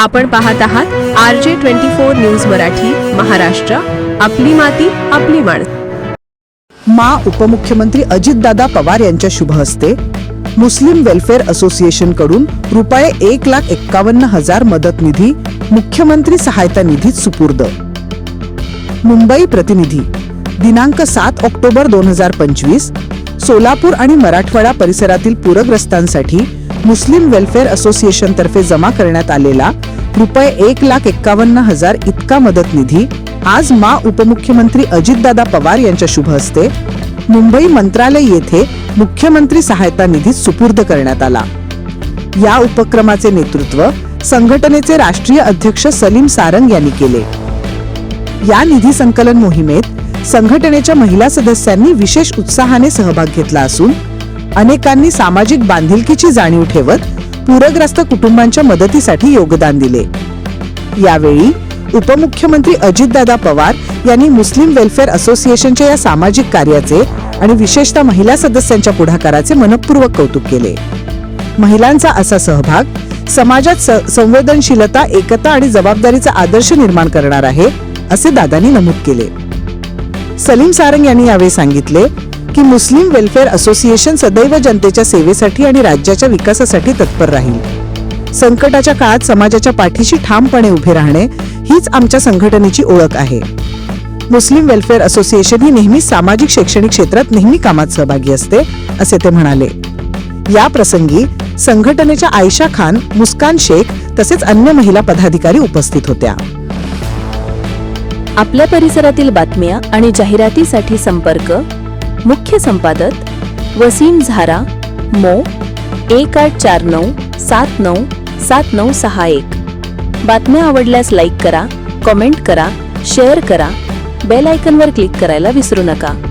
आपण पाहत आहात R J twenty four news Marathi Maharashtra. आपली माती आपली माणसं मा उपमुख्यमंत्री अजितदादा पवार यांच्या शुभ हस्ते मुस्लिम वेलफेअर असोसिएशनकडून रुपये एक लाख एक्कावन्न हजार मदत निधी मुख्यमंत्री सहायता निधीत सुपूर्द. मुंबई प्रतिनिधी दिनांक सात ऑक्टोबर दोन हजार पंचवीस सोलापूर आणि मराठवाडा परिसरातील पूरग्रस्तांसाठी मुस्लिम वेलफेअर असोसिएशनतर्फे जमा करण्यात आलेला रुपये एक लाख एक्कावन्न हजार इतका मदत निधी आज मा उपमुख्यमंत्री अजितदादा पवार यांच्या शुभ हस्ते मुंबई मंत्रालय येथे मुख्यमंत्री सहायता निधीत सुपूर्द करण्यात आला. या उपक्रमाचे नेतृत्व संघटनेचे राष्ट्रीय अध्यक्ष सलीम सारंग यांनी केले. या निधी संकलन मोहिमेत संघटनेच्या महिला सदस्यांनी विशेष उत्साहाने सहभाग घेतला असून अनेकांनी सामाजिक बांधिलकीची जाणीव ठेवत पूरग्रस्त कुटुंबांच्या मदतीसाठी योगदान दिले. यावेळी उपमुख्यमंत्री अजितदादा पवार यांनी मुस्लिम वेलफेअर असोसिएशनच्या या सामाजिक कार्याचे आणि विशेषतः महिला सदस्यांच्या पुढाकाराचे मनपूर्वक कौतुक केले. महिलांचा असा सहभाग समाजात स- संवेदनशीलता एकता आणि जबाबदारीचा आदर्श निर्माण करणार आहे असे दादांनी नमूद केले. सलीम सारंग यांनी यावेळी सांगितले की मुस्लिम वेलफेअर असोसिएशन सदैव जनतेच्या सेवेसाठी आणि राज्याच्या विकासासाठी तत्पर राहील. संकटाच्या काळात समाजाच्या पाठीशी ठामपणे उभे राहणे हीच आमच्या संघटनेची ओळख आहे. मुस्लिम वेलफेअर असोसिएशन ही नेहमी सामाजिक शैक्षणिक क्षेत्रात नेहमी कामात सहभागी असते असे ते म्हणाले. या प्रसंगी संघटनेच्या आयशा खान मुस्कान शेख तसेच अन्य महिला पदाधिकारी उपस्थित होत्या. आपल्या परिसरातील बातम्या आणि जाहिरातीसाठी संपर्क मुख्य संपादक वसीम झारा मो. एक आठ चार नऊ सात नऊ सात नऊ सहा एक. बातम्या आवडल्यास लाईक करा कमेंट करा शेअर करा बेल आयकनवर क्लिक करायला विसरू नका.